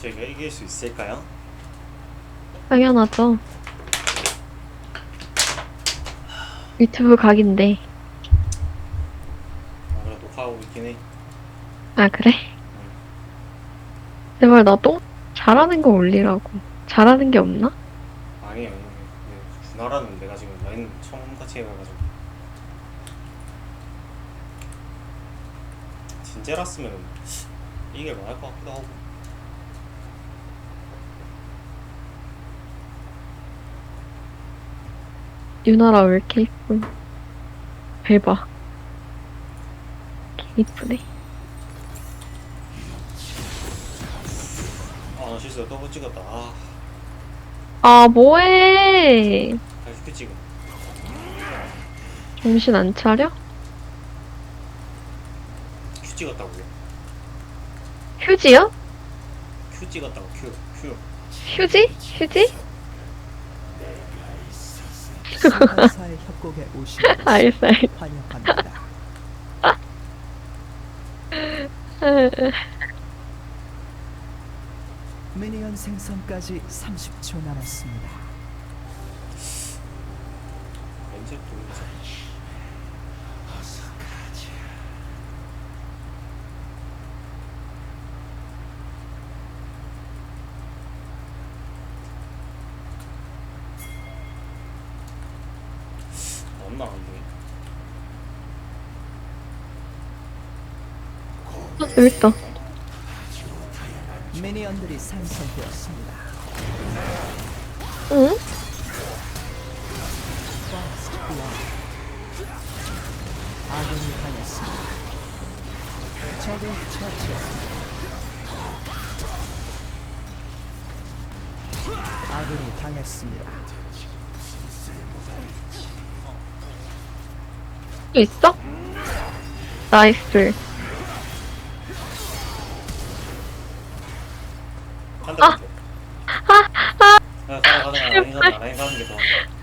저희가 이길 수 있을까요? 당연하죠. 유튜브 각인데. 아, 그래 녹화하고 있긴 해. 아, 그래? 제발 나똥 잘하는 거 올리라고. 잘하는 게 없나? 아니 아니. 군화라는 내가 지금 라인 처음 같이 해가지고. 진짜랐으면 이게 나을 것 같기도 하고. 유나라 왜 이렇게 이쁜? 대박. 개 이쁘네. 아 나 실수로 더블 찍었다. 아 아, 뭐해! 다시 큐 찍어. 정신 안 차려? 큐 찍었다고요. 휴지요? 큐 찍었다고 큐 큐. 휴지? 휴지? 사의 협곡에 오신 것을. 환영합니다. 미니언 생성까지 30초 남았습니다. 언제 또 이제. 없나 안돼 어, 여기 있다. 미니언들이 생성되었습니다. 응? 아군이 당했습니다. 적을 처치했습니다. 아군이 당했습니다. 있어? 나이스. 한대 아. 라인 라인 가는 게더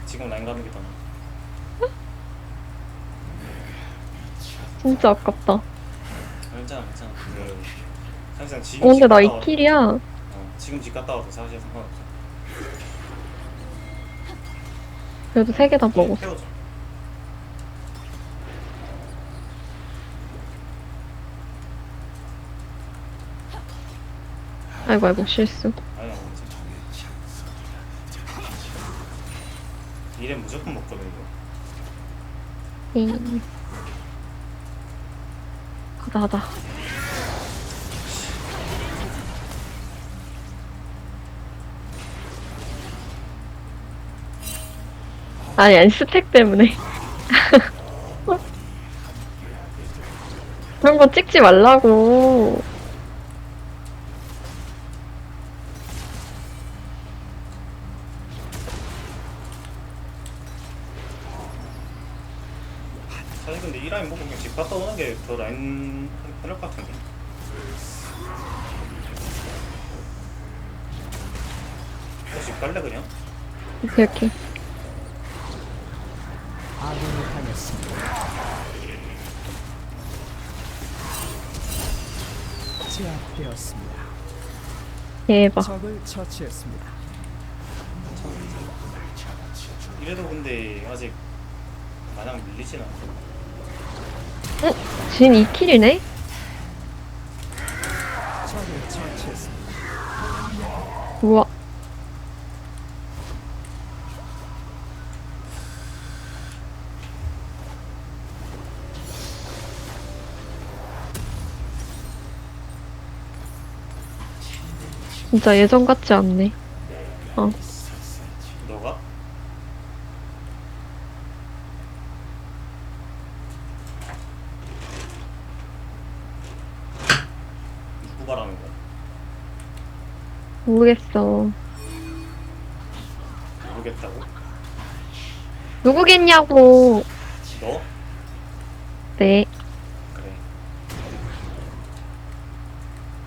지금 라인 가는 게더 진짜 아깝다. 괜찮아 괜찮아 그 사실상 지금 어, 근데 집나 갔다 와도- 2킬이야. 어, 지금 집 갔다 와도 사실 상관없어 그래도 3개 다 먹었어. 태워줘 아이고, 아이고, 실수. 이래 무조건 먹거든 이거 에이. 가자, 가자. 아니, 아니, 스택 때문에. 그런 거 찍지 말라고. 사실 근데 이 라인 보고 그냥 집 갔다 오는 게 더 라인 편할 것 같은데 어, 집 갈래 그냥? 오케이, 오케이. 아군이 당했습니다. 제압되었습니다. 대박. 적을 처치했습니다. 이래도 근데 아직 마냥 밀리진 않 아진 2킬이네? 적을 처치했습니다. 우와. 진짜 예전 같지 않네. 어, 너가? 누구 말하는 거야? 모르겠어. 모르겠다고? 누구겠냐고. 너? 네. 그래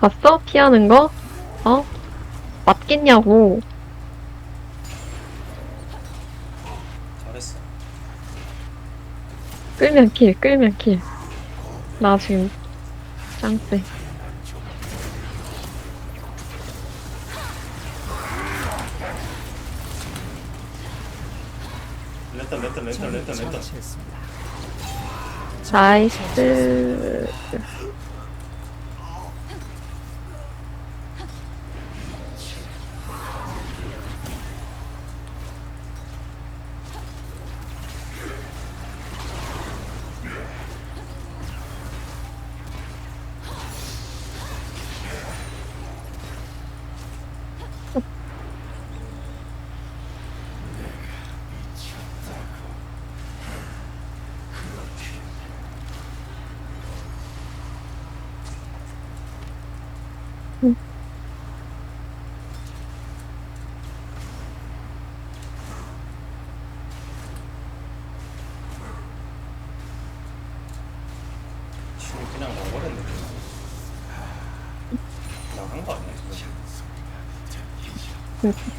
봤어? 피하는 거? 어? 맞겠냐고. 잘했어 끌면 킬, 끌면 킬. 나 지금 짱쎄. 랜턴 랜턴 랜턴 랜턴. 나이스.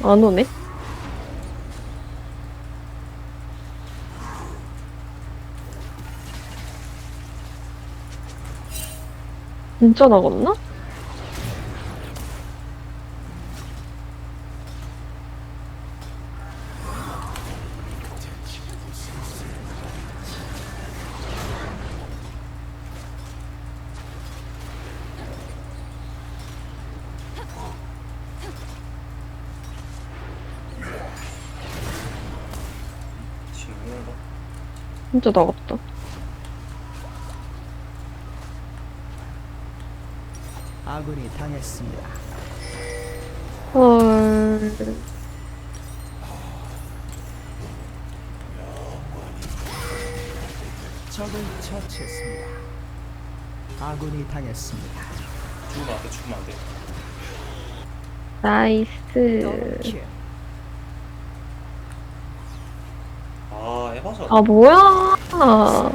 안 오네? 진짜 나갔나? 진짜 나갔다. 아군이 당했습니다. 헐. 적을 처치했습니다. 아군이 당했습니다. 죽으면 안 돼 죽으면 안 돼 나이스. 더블 킬. 아 에바서 아, 뭐야.